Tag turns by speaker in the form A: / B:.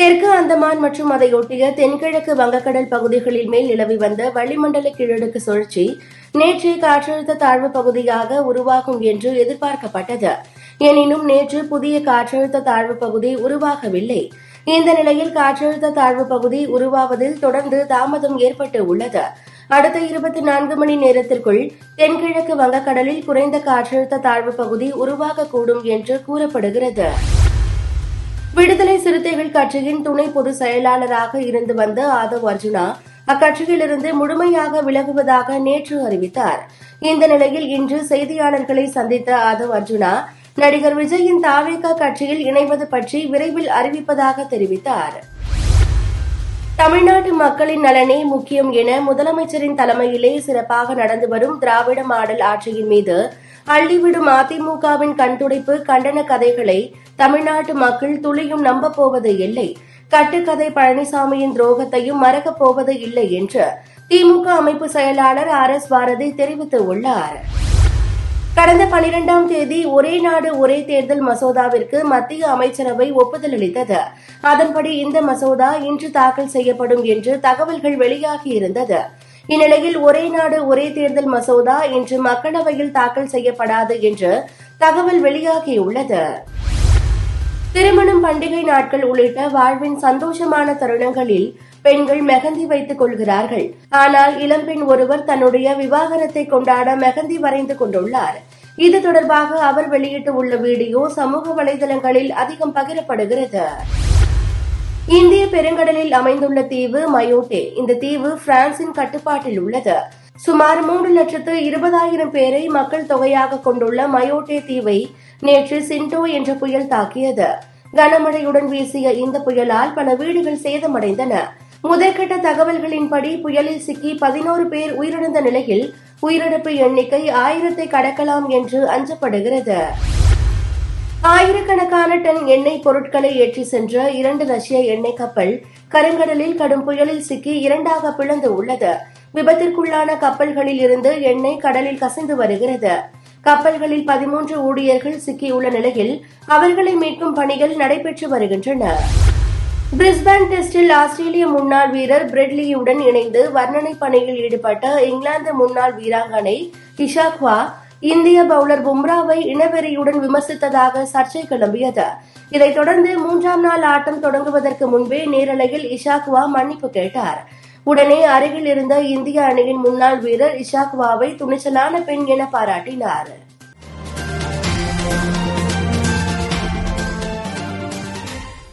A: தெற்கு அந்தமான் மற்றும் அதையொட்டிய தென்கிழக்கு வங்கக்கடல் பகுதிகளில் மேல் நிலவி வந்த வளிமண்டல கிழடுக்கு சுழற்சி நேற்று காற்றழுத்த தாழ்வு பகுதியாக உருவாகும் என்று எதிர்பார்க்கப்பட்டது. எனினும் நேற்று புதிய காற்றழுத்த தாழ்வு பகுதி உருவாகவில்லை. இந்த நிலையில் காற்றழுத்த தாழ்வு பகுதி உருவாவதில் தொடர்ந்து தாமதம் ஏற்பட்டு உள்ளது. அடுத்த இருபத்தி நான்கு மணி நேரத்திற்குள் தென்கிழக்கு வங்கக்கடலில் குறைந்த காற்றழுத்த தாழ்வு பகுதி உருவாகக்கூடும் என்று கூறப்படுகிறது. விடுதலை சிறுத்தைகள் கட்சியின் துணை பொதுச் செயலாளராக இருந்து வந்த ஆதவ் அர்ஜுனா அக்கட்சியிலிருந்து முழுமையாக விலகுவதாக நேற்று அறிவித்தார். இந்த நிலையில் இன்று செய்தியாளர்களை சந்தித்த ஆதவ் அர்ஜுனா நடிகர் விஜயின் தாவேகா கட்சியில் இணைவது பற்றி விரைவில் அறிவிப்பதாக தெரிவித்தார். தமிழ்நாட்டு மக்களின் நலனே முக்கியம் என முதலமைச்சரின் தலைமையிலே சிறப்பாக நடந்து வரும் திராவிட மாடல் ஆட்சியின் மீது அள்ளிவிடும் அதிமுகவின் கண்துடைப்பு கண்டன கதைகளை தமிழ்நாட்டு மக்கள் துளியும் நம்பப் போவது இல்லை. கட்டுக்கதை பழனிசாமியின் துரோகத்தையும் மறக்கப் போவது இல்லை என்று திமுக அமைப்பு செயலாளர் ஆர் எஸ் பாரதி தெரிவித்துள்ளார். கடந்த பனிரெண்டாம் தேதி ஒரே நாடு ஒரே தேர்தல் மசோதாவிற்கு மத்திய அமைச்சரவை ஒப்புதல் அளித்தது அதன்படி இந்த மசோதா இன்று தாக்கல் செய்யப்படும் என்று தகவல்கள் வெளியாகியிருந்தது இந்நிலையில் ஒரே நாடு ஒரே தேர்தல் மசோதா இன்று மக்களவையில் தாக்கல் செய்யப்படாது என்று தகவல் வெளியாகியுள்ளது. திருமணம் பண்டிகை நாட்கள் உள்ளிட்ட வாழ்வின் சந்தோஷமான தருணங்களில் பெண்கள் மெகந்தி வைத்துக் கொள்கிறார்கள். ஆனால் இளம்பெண் ஒருவர் தன்னுடைய விவாகரத்தை கொண்டாட மெகந்தி வரைந்து கொண்டுள்ளார். இது தொடர்பாக அவர் வெளியிட்டுள்ள வீடியோ சமூக வலைதளங்களில் அதிகம் பகிரப்படுகிறது. இந்திய பெருங்கடலில் அமைந்துள்ள தீவு மயோட்டே. இந்த தீவு பிரான்சின் கட்டுப்பாட்டில் உள்ளது. சுமார் மூன்று லட்சத்து இருபதாயிரம் பேரை மக்கள் தொகையாக கொண்டுள்ள மயோட்டே தீவை நேற்று சின்டோ என்ற புயல் தாக்கியது. கனமழையுடன் வீசிய இந்த புயலால் பல வீடுகள் சேதமடைந்தன. முதற்கட்ட தகவல்களின்படி புயலில் சிக்கி பதினோரு பேர் உயிரிழந்த நிலையில் உயிரிழப்பு எண்ணிக்கை ஆயிரத்தை கடக்கலாம் என்று அஞ்சப்படுகிறது. ஆயிரக்கணக்கான டன் எண்ணெய் பொருட்களை ஏற்றி சென்ற இரண்டு ரஷ்ய எண்ணெய் கப்பல் கருங்கடலில் கடும் புயலில் சிக்கி இரண்டாக பிளந்து உள்ளது. விபத்திற்குள்ளான கப்பல்களில் இருந்து எண்ணெய் கடலில் கசிந்து வருகிறது. கப்பல்களில் பதிமூன்று ஊழியர்கள் சிக்கியுள்ள நிலையில் அவர்களை மீட்கும் பணிகள் நடைபெற்று வருகின்றன. பிரிஸ்பேன் டெஸ்டில் ஆஸ்திரேலிய முன்னாள் வீரர் பிரெட்லியுடன் இணைந்து வர்ணனை பணியில் ஈடுபட்ட இங்கிலாந்து முன்னாள் வீராங்கனை இஷாக்வா இந்திய பவுலர் பும்ராவை இனவெறியுடன் விமர்சித்ததாக சர்ச்சை கிளம்பியது. இதைத் தொடர்ந்து மூன்றாம் நாள் ஆட்டம் தொடங்குவதற்கு முன்பே நேரலையில் இஷாக்வா மன்னிப்பு கேட்டார். உடனே அருகில் இருந்த இந்திய அணியின் முன்னாள் வீரர் இஷாக்வாவை துணிச்சலான பெண் என பாராட்டினார்.